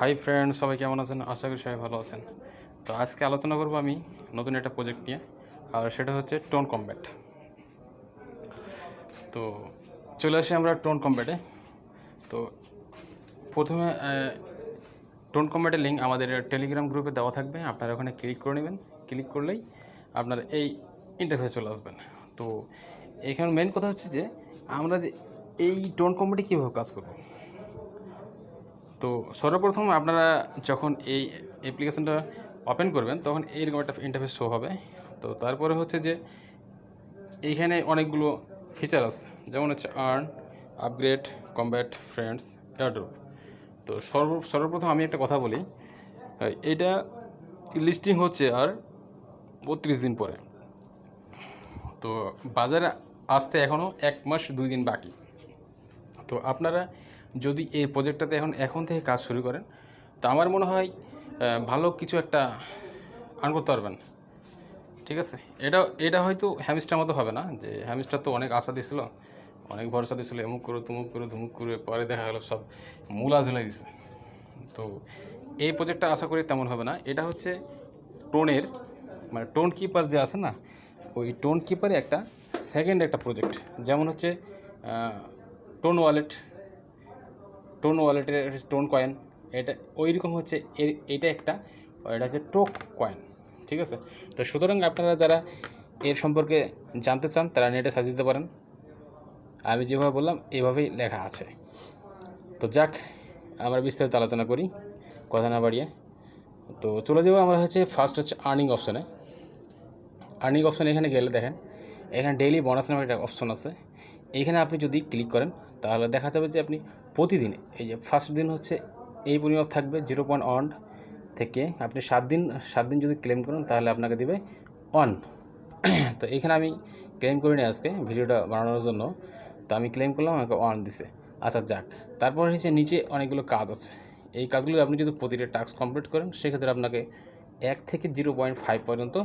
Hi friend সবাই কেমন আছেন? আশা করি সবাই ভালো আছেন। তো আজকে আলোচনা করব আমি নতুন একটা প্রজেক্ট নিয়ে, আর সেটা হচ্ছে টোন কম্ব্যাট তো চলে আসি আমরা টোন কম্ব্যাটে তো প্রথমে টোন কম্ব্যাটের লিঙ্ক আমাদের টেলিগ্রাম গ্রুপে দেওয়া থাকবে। আপনারা ওখানে ক্লিক করে নেবেন। ক্লিক করলেই আপনার এই ইন্টারফেস চলে আসবেন। তো এখানে মেন কথা হচ্ছে যে, আমরা যে এই টোন কম্ব্যাটে কীভাবে কাজ করব? তো সর্বপ্রথম আপনারা যখন এই অ্যাপ্লিকেশনটা ওপেন করবেন, তখন এইরকম একটা ইন্টারফেস শো হবে। তো তারপরে হচ্ছে যে, এইখানে অনেকগুলো ফিচার আছে। যেমন হচ্ছে earn upgrade combat friends airdrop তো সর্ব, সর্বপ্রথম আমি একটা কথা বলি এটা লিস্টিং হচ্ছে আর বত্রিশ দিন পরে। তো বাজারে আসতে এখনও এক মাস দুই দিন বাকি। তো আপনারা যদি এই প্রজেক্টটাতে এখন এখন থেকে কাজ শুরু করেন, তো আমার মনে হয় ভালো কিছু একটা আর্ন করতে পারবেন। ঠিক আছে? এটা এটা হয়তো হ্যামিস্টার মতো হবে না, যে হ্যামিস্টার তো অনেক আশা দিছিল, অনেক ভরসা দিছিল, এমুক করো, তুমুক করো, ধুমুক করে, পরে দেখা গেলো সব মূলা ঝুলে দিছে তো এই প্রজেক্টটা আশা করি তেমন হবে না। এটা হচ্ছে টোনের মানে টোন কিপার যে আছে না, ওই টোন কিপারে একটা সেকেন্ড একটা প্রজেক্ট যেমন হচ্ছে টোন ওয়ালেট টোন ওয়ালেটের টোন কয়েন, এটা ওই রকম হচ্ছে, এর, এটা একটা এটা হচ্ছে টোক কয়েন, ঠিক আছে? তো সুতরাং আপনারা যারা এর সম্পর্কে জানতে চান, তারা নেটে সার্চ দিতে পারেন। আমি যেভাবে বললাম, এভাবেই লেখা আছে। তো যাক, আমরা বিস্তারিত আলোচনা করি, কথা না বাড়িয়ে। তো চলে যাব আমরা হচ্ছে ফার্স্ট হচ্ছে আর্নিং অপশানে আর্নিং অপশান এখানে গেলে দেখেন, এখানে ডেইলি বোনাস নামে একটা অপশন আছে। এখানে আপনি যদি ক্লিক করেন তাহলে দেখা যাবে যে আপনি প্রতিদিন, এই যে ফার্স্ট দিন হচ্ছে এই পরিমাপ থাকবে জিরো পয়েন্ট থেকে আপনি সাত দিন সাত দিন যদি ক্লেম করেন তাহলে আপনাকে দেবে অন তো এখানে আমি ক্লেম করিনি আজকে ভিডিওটা বানানোর জন্য। তো আমি ক্লেম করলাম, আমাকে অন দিছে। আচ্ছা যাক। তারপর হচ্ছে নিচে অনেকগুলো কাজ আছে। এই কাজগুলো আপনি যদি প্রতিটা টাস্ক কমপ্লিট করেন, সেক্ষেত্রে আপনাকে এক থেকে জিরো পয়েন্ট ফাইভ পর্যন্ত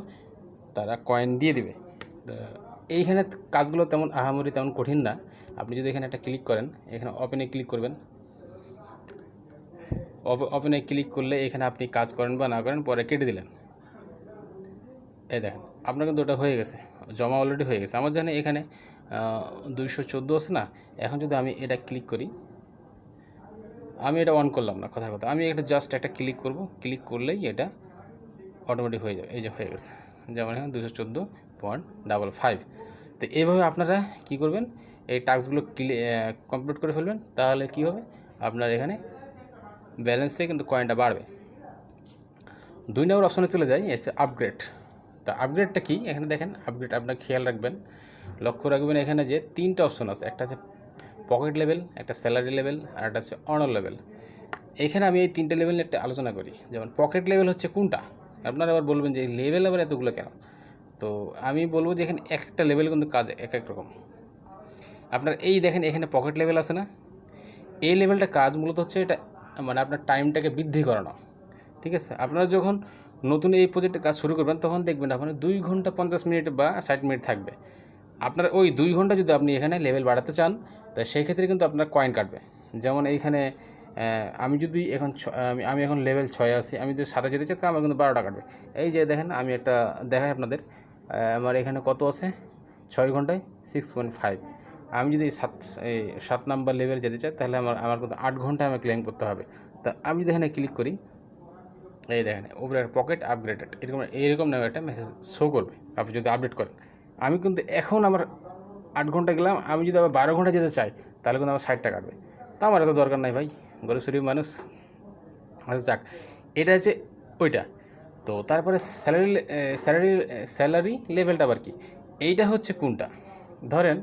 তারা কয়েন দিয়ে দিবে। এইখানে কাজগুলো তেমন আহামরি তেমন কঠিন না। আপনি যদি এখানে একটা ক্লিক করেন, এখানে ওপেনে ক্লিক করবেন। ওপেনে ক্লিক করলে এখানে আপনি কাজ করেন বা না করেন, পরে কেটে দিলেন। এই দেখেন, আপনার কিন্তু ওটা হয়ে গেছে, জমা অলরেডি হয়ে গেছে। আমার জানি এখানে দুইশো চোদ্দ আছে না, এখন যদি আমি এটা ক্লিক করি, আমি এটা অন করলাম না, কথার কথা। আমি এটা জাস্ট একটা ক্লিক করব। ক্লিক করলেই এটা অটোমেটিক হয়ে যাবে, এই যে হয়ে গেছে। যেমন এখানে দুশো চোদ্দ পয়েন্ট ডাবল ফাইভ তো এইভাবে আপনারা কি করবেন, এই টাস্কগুলো কমপ্লিট করে ফেলবেন, তাহলে কি হবে, আপনার এখানে ব্যালেন্সে কিন্তু কয়েনটা বাড়বে। দুই নম্বর অপশনে চলে যাই হচ্ছে আপগ্রেড তা আপগ্রেডটা কি? এখানে দেখেন আপগ্রেড আপনার খেয়াল রাখবেন। লক্ষ্য রাখবেন এখানে যে তিনটা অপশন আছে, একটা আছে পকেট লেভেল একটা স্যালারি লেভেল আর একটা আছে অনার লেভেল এখানে আমি এই তিনটে লেভেল একটা আলোচনা করি। যেমন পকেট লেভেল হচ্ছে কোনটা? আপনারা আবার বলবেন যে লেভেল আবার এতগুলো কেন? তো আমি বলব যে এখানে এক একটা লেভেল কিন্তু কাজ এক এক রকম। আপনার এই দেখেন এখানে পকেট লেভেল আছে না? এই লেভেলটা কাজ মূলত হচ্ছে এটা মানে আপনার টাইমটাকে বৃদ্ধি করানো। ঠিক আছে? আপনারা যখন নতুন এই প্রজেক্টে কাজ শুরু করবেন, তখন দেখবেন আপনার দুই ঘণ্টা পঞ্চাশ মিনিট বা ষাট মিনিট থাকবে। আপনার ওই দুই ঘণ্টা যদি আপনি এখানে লেভেল বাড়াতে চান, তা সেই ক্ষেত্রে কিন্তু আপনার কয়েন কাটবে। যেমন এইখানে আমি যদি এখন আমি- এখন লেভেল ছয় আছি, আমি যদি সাথে যেতে চাই, তো আমার কিন্তু বারোটা কাটবে। এই যে দেখেন, আমি একটা দেখাই আপনাদের। আমার এখানে কত আছে? ছয় ঘন্টায় সিক্স পয়েন্ট ফাইভ আমি যদি সাত সাত নাম্বার লেভেল যেতে চাই, তাহলে আমার আমার কিন্তু আট ঘণ্টা আমি ক্লেম করতে হবে। তা আমি যদি এখানে ক্লিক করি, এই দেখেন, উপরে পকেট আপগ্রেডেড এরকম এইরকম নামে একটা মেসেজ শো করবে, আপনি যদি আপডেট করেন। আমি কিন্তু এখন আমার আট ঘণ্টা গেলাম, আমি যদি আবার বারো ঘণ্টা যেতে চাই, তাহলে কিন্তু আমার ষাট টাকা কাটবে। তা আমার এত দরকার নাই ভাই। গরিব মানুষ আচ্ছা যাক, এটা হচ্ছে ওইটা। তো তারপরে স্যালারি স্যালারি স্যালারি লেভেলটা আবার কি? এইটা হচ্ছে কোনটা? ধরেন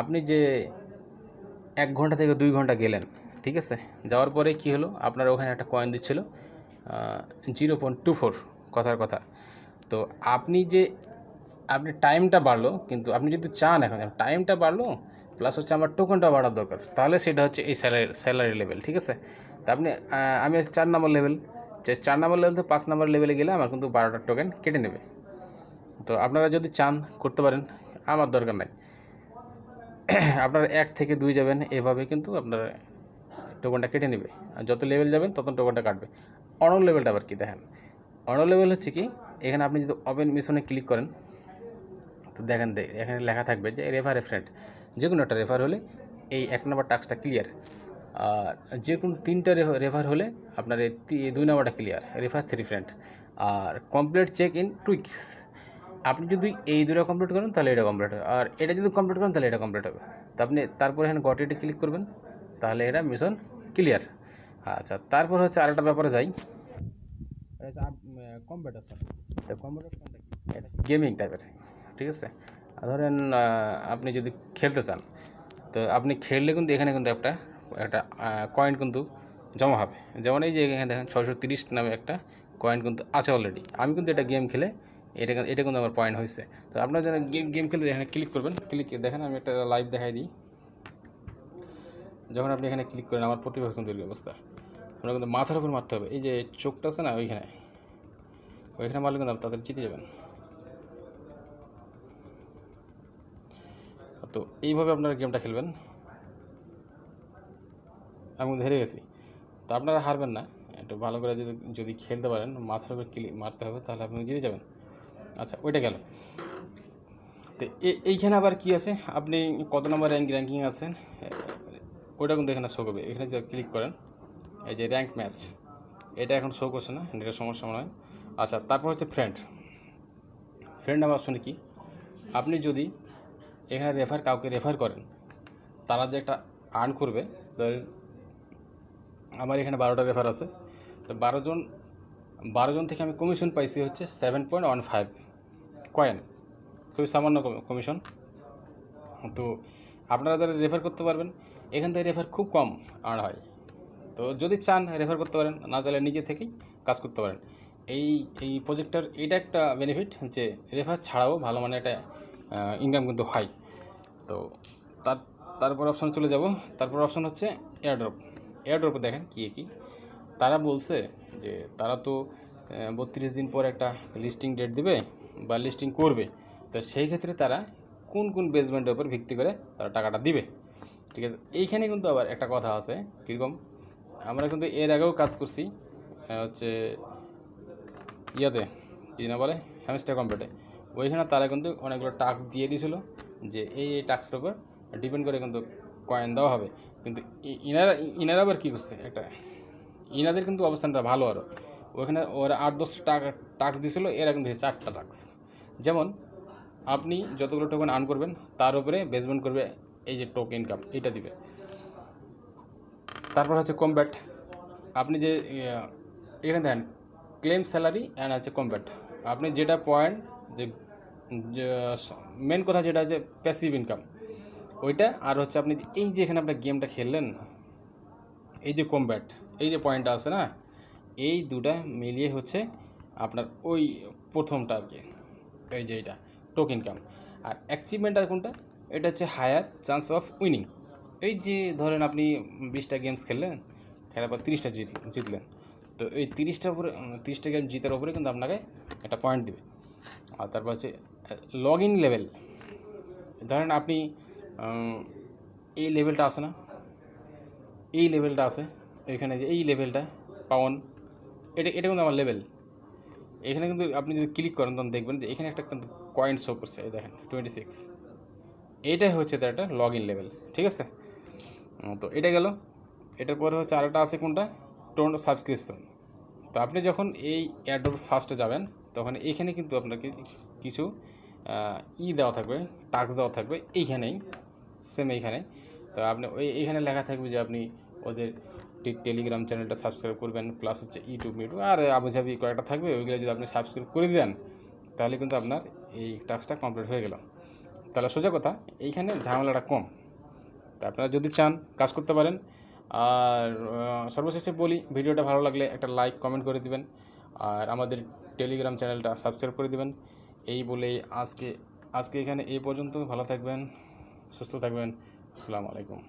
আপনি যে এক ঘণ্টা থেকে দুই ঘণ্টা গেলেন, ঠিক আছে? যাওয়ার পরে কি হলো? আপনার ওখানে একটা কয়েন দিচ্ছিল জিরো পয়েন্ট টু ফোর কথার কথা। তো আপনি যে, আপনি টাইমটা বাড়লো, কিন্তু আপনি যদি চান এখন টাইমটা বাড়লো প্লাস হচ্ছে আমার টোকেনটা বাড়ার দরকার। তাহলে সেটা হচ্ছে এই স্যালারি স্যালারি লেভেল ঠিক আছে? তা আপনি আমি আছি চার নম্বর লেভেল যে চার নম্বর লেভেল তো পাঁচ নম্বর লেভেলে গেলে আমার কিন্তু বারোটা টোকেন কেটে নেবে। তো আপনারা যদি চান করতে পারেন, আমার দরকার নাই। আপনারা এক থেকে দুই যাবেন, এভাবে কিন্তু আপনারা টোকনটা কেটে নেবে। আর যত লেভেল যাবেন, তত টোকনটা কাটবে। অনর লেভেলটা আবার কি দেখেন? অনর লেভেল হচ্ছে কি, এখানে আপনি যদি ওপেন মিশনে ক্লিক করেন, তো দেখেন এখানে লেখা থাকবে যে রেফার ফ্রেন্ড যে কোনো একটা রেফার হলে এই এক নম্বর টাস্কটা ক্লিয়ার আর যে কোনো তিনটা রেফার হলে আপনার এই দুই নম্বরটা ক্লিয়ার রেফার থ্রি ফ্রেন্ড আর কমপ্লিট চেক ইন টুইক্স আপনি যদি এই দুটো কমপ্লিট করেন তাহলে এটা কমপ্লিট হবে। আর এটা যদি কমপ্লিট করেন তাহলে এটা কমপ্লিট হবে। তো আপনি তারপরে এখানে গটিতে ক্লিক করবেন তাহলে এটা মিশন ক্লিয়ার আচ্ছা তারপর হচ্ছে আরেকটা ব্যাপারে যাই। কম্পিউটার কম্পিউটার এটা গেমিং টাইপের ঠিক আছে? আর ধরেন আপনি যদি খেলতে চান, তো আপনি খেললে কিন্তু এখানে কিন্তু একটা একটা কয়েন কিন্তু জমা হবে। যেমন এই যে এখানে দেখেন, ছয়শো তিরিশ নামে একটা কয়েন কিন্তু আছে অলরেডি আমি কিন্তু এটা গেম খেলে এটা এটা কিন্তু আমার পয়েন্ট হয়েছে। তো আপনারা যারা গেম গেম খেলতে এখানে ক্লিক করবেন ক্লিক দেখেন, আমি একটা লাইভ দেখাই দিই। যখন আপনি এখানে ক্লিক করেন, আমার প্রতিভা কিন্তু অবস্থা আপনার কিন্তু মাথার উপর মারতে হবে। এই যে চোখটা আছে না, ওইখানে ওইখানে মারলে কিন্তু তাড়াতাড়ি জিতে যাবেন। তো এইভাবে আপনারা গেমটা খেলবেন। আমি হেরে গেছি। তো আপনারা হারবেন না। একটু ভালো করে যদি যদি খেলতে পারেন, মাথার উপর ক্লিক মারতে হবে, তাহলে আপনি জিতে যাবেন। আচ্ছা ওইটা গেল। তো এইখানে আবার কি আছে? আপনি কত নম্বর র্যাঙ্ক র্যাঙ্কিং আছেন? ওইটা কিন্তু এখানে শো করবে। এখানে যে ক্লিক করেন, এই যে র্যাঙ্ক ম্যাচ এটা এখন শো করছে না নেটের সমস্যা হয়। আচ্ছা তারপর হচ্ছে ফ্রেন্ড ফ্রেন্ড আমার অপশনে কি? আপনি যদি এখানে রেফার কাউকে রেফার করেন, তারা যে একটা আর্ন করবে, ধরেন আমার এখানে বারোটা রেফার আছে, তো বারো জন বারো জন থেকে আমি কমিশন পাইছি হচ্ছে seven point one five coin খুবই সামান্য কমিশন তো আপনারা যারা রেফার করতে পারবেন, এখান থেকে রেফার খুব কম আর্ন হয়। তো যদি চান রেফার করতে পারেন, না চাইলে নিজে থেকেই কাজ করতে পারেন। এই এই প্রজেক্টটার এটা একটা বেনিফিট যে রেফার ছাড়াও ভালো মানে একটা ইনকাম কিন্তু হয় তো তার, তারপর অপশন চলে যাব। তারপর অপশন হচ্ছে এয়ারড্রপ এয়ারড্রপে দেখেন কী কী? তারা বলছে যে তারা তো বত্রিশ দিন পর একটা লিস্টিং ডেট দেবে বা লিস্টিং করবে। তো সেই ক্ষেত্রে তারা কোন কোন বেসমেন্টের উপর ভিত্তি করে তারা টাকাটা দিবে? ঠিক আছে? এইখানে কিন্তু আবার একটা কথা আছে, কীরকম? আমরা কিন্তু এর আগেও কাজ করছি হচ্ছে ইয়াতে, কি না বলে? হ্যামস্টার কম্পিউটারে ওইখানে তারা কিন্তু অনেকগুলো টাস্ক দিয়ে দিয়েছিল যে এই এই টাস্কের উপর ডিপেন্ড করে কিন্তু কয়েন দেওয়া হবে। কিন্তু ইনারা ইনারা আবার কী করছে একটা, ইনাদের কিন্তু অবস্থানটা ভালো আরও ওইখানে ওরা আট দশটা টাকা টাস্ক দিয়েছিলো, এরা কিন্তু চারটা টাস্ক যেমন আপনি যতগুলো টোকেন আর্ন করবেন, তার উপরে বেসমেন্ট করবে এই যে টোকেন ইনকাম এটা দিবে। তারপর হচ্ছে কমব্যাট আপনি যে এখানে দেখেন ক্লেম স্যালারি অ্যান্ড হচ্ছে কমব্যাট আপনি যেটা পয়েন্ট যে মেন কথা যেটা যে প্যাসিভ ইনকাম ওইটা আর হচ্ছে আপনি এই যে এখানে আপনার গেমটা খেললেন, এই যে কমব্যাট এই যে পয়েন্টটা আছে না, এই দুটা মিলিয়ে হচ্ছে আপনার ওই প্রথমটা আর কি, এই যে এটা টোক ইনকাম আর অ্যাচিভমেন্ট আর কোনটা? এটা হচ্ছে হায়ার চান্স অফ উইনিং এই যে ধরেন আপনি বিশটা গেমস খেললেন, খেলার পর তিরিশটা জিত, জিতলেন, তো এই তিরিশটা উপরে, তিরিশটা গেম জিতার উপরে কিন্তু আপনাকে একটা পয়েন্ট দেবে। আর তারপর হচ্ছে লগ ইন লেভেল ধরেন আপনি এই লেভেলটা আছে না? এই লেভেলটা আছে, এখানে যে এই লেভেলটা পাওয়ান, এটা এটা কিন্তু আমার লেভেল এখানে কিন্তু আপনি যদি ক্লিক করেন, তখন দেখবেন যে এখানে একটা কয়েন শো করছে, এই দেখেন টোয়েন্টি সিক্স এইটাই হচ্ছে তার একটা লগ ইন লেভেল ঠিক আছে? তো এটা গেল। এটার পরে হচ্ছে আরেকটা আছে কোনটা? টোন সাবস্ক্রিপশন তো আপনি যখন এই অ্যাডোর ফার্স্টে যাবেন তখন এইখানে কিন্তু আপনাকে কিছু ই দেওয়া থাকবে টাক্স দেওয়া থাকবে এইখানেই সেম এইখানে তো আপনি ওই এইখানে লেখা থাকবে যে আপনি ওদের টেলিগ্রাম চ্যানেলটা সাবস্ক্রাইব করবেন প্লাস হচ্ছে ইউটিউব ইউটিউব আর আবুঝাবি কয়েকটা থাকবে, ওইগুলো যদি আপনি সাবস্ক্রাইব করে দেন, তাহলে কিন্তু আপনার এই টাস্কটা কমপ্লিট হয়ে গেল। তাহলে সোজা কথা, এইখানে ঝামেলাটা কম। তা আপনারা যদি চান, কাজ করতে পারেন। আর সর্বশেষে বলি, ভিডিওটা ভালো লাগলে একটা লাইক কমেন্ট করে দিবেন। আর আমাদের টেলিগ্রাম চ্যানেলটা সাবস্ক্রাইব করে দেবেন। এই বলেই আজকে আজকে এখানে এই পর্যন্ত। ভালো থাকবেন, সুস্থ থাকবেন। আসসালামু আলাইকুম।